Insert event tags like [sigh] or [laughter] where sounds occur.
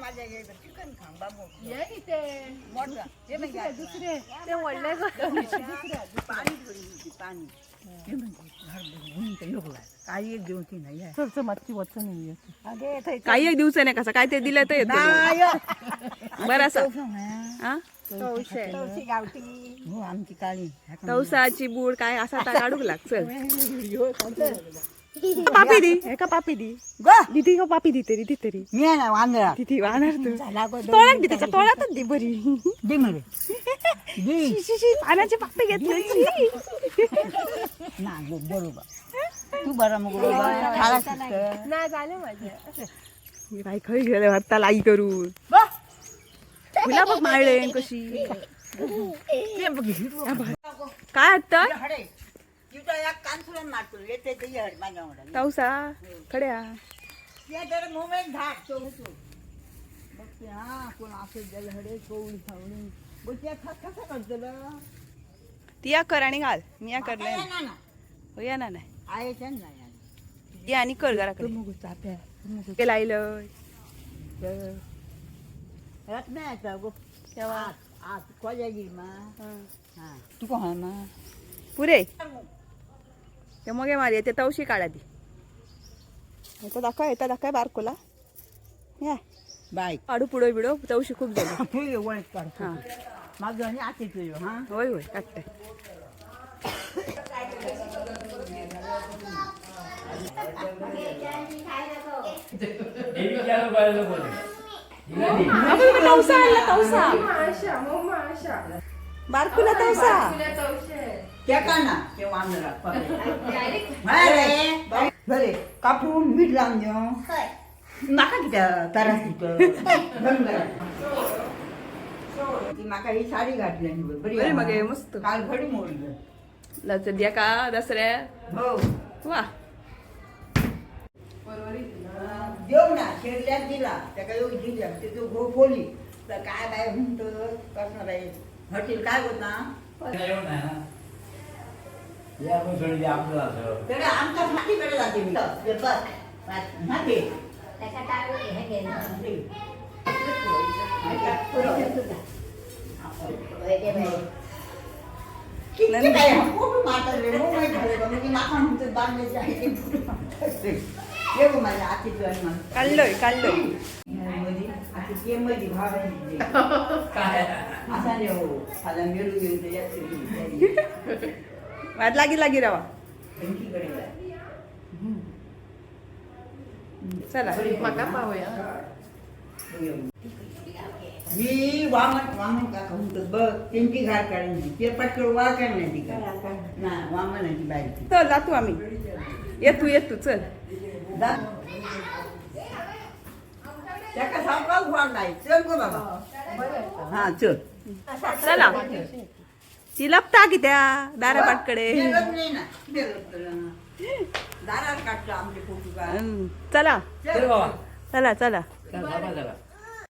माझ्या घ्यायचं चिकन खांग बाबू. ये इथे. मोठा. हे नाही दुसरे घ्यायचं. दुसरे ते वडले पाणी थोडी होती पाणी. हे म्हणजे घर बघून ऊन तर लोकला. काही एक ती नाही आहे. सरचं माती वचन नाही अगे इथे- काही एक दिवसाने कसं? काय ते दिलं तर येतं. नाही. [laughs] बरं असं. हा? तवशी गावठी. हो आमची काळी. तवसाची बूड काय? असा आता काढूक लाग? चल. [laughs] पापी दी? हे का पापी दी? ग. दिदी का पापी दी तरी दी तरी. मी आहे ना वांदळा. दिदी वाहणार तू. तोळ्यात दी त्याच्या तोळ्यातच दी बरी. दे मला दे. शी, शी, शी, पाण्याची पापी घेतली ना गं, बरोबर. तू बरं मग बरोबर खाला शिकतं. नाही झाले माझे. मी काय खय गेले भरता लाई करून. बा. फुला बघ माळले कशी. ते. काय वाटतं? एक कानसुरण मारतो. येते ते ये हड माझ्या वांगडा. तवसा खड्या ते तर मोमेंट धाक तो होतो. बघ ते, हा, कोण असं जल हडे, कोवळी सावळी. बघ ते खत कसं करतलं? ती या कर आणि घाल मी या कर नाही ना. हो या ना नाही आहे त्या नाही. ये आणि कर तू घराकडे मग चाप्या, तू लायलं तर. रत नाही आता, गो. तेव्हा आत, खोल्या गेली मा. हं. हा. तू कोण ना पुरे ते मग मारी ते तवशी काढा ती. येतं दाखवा येतं दाखवा बारकोला. या. बाईक काढू पुढं बिडो तवशी खूप झाली तुझे वळत काढतो हा. आणि आते हा? होय होय काढते तवसा आणला बारकुला तवसा. त्या का ना ते बरे कापून मीठ लावून देऊ. नाका किती तरास [laughs] ती माका ही साडी घातली बरी बरी. मग मस्त. काल घडी मोडली. सध्या का दसऱ्या? हो. वा. देऊ ना शेरल्यात दिला त्याका येऊ दिल्या ते तो गो फोली तर काय काय म्हणतो? कसं आहे हॉटेल काय होत? ना या कोसळी आपलं असं त्याला आमच्या मातीकडे जाते मी ते बस माती किती काय फोटो मारतात रे मोबाईल झाले का म्हणजे माका म्हणतो बांधण्याचे आहे ते फोटो मारतात रे. ये गो माझ्या आतीचं आणि मला. काढलोय काढलोयमध्ये आता ते मध्ये भाव आहे. असा नाही हो साधा मिळू घेऊन त्याच्यात वाद लागी लागी रावा. चला. मका पाहूया. ही वामन वामन का म्हणतो बघ त्यांची घाट काढायची ते पटकन वा करण्याची का? ना वामनाची बायची चल जातो आम्ही. येतू येतू चल. जा. त्याका सावकाश वाढ नाही. चल गो बाबा. हा. चल. चला. ती लपता की त्या चला. चला, चला, चला.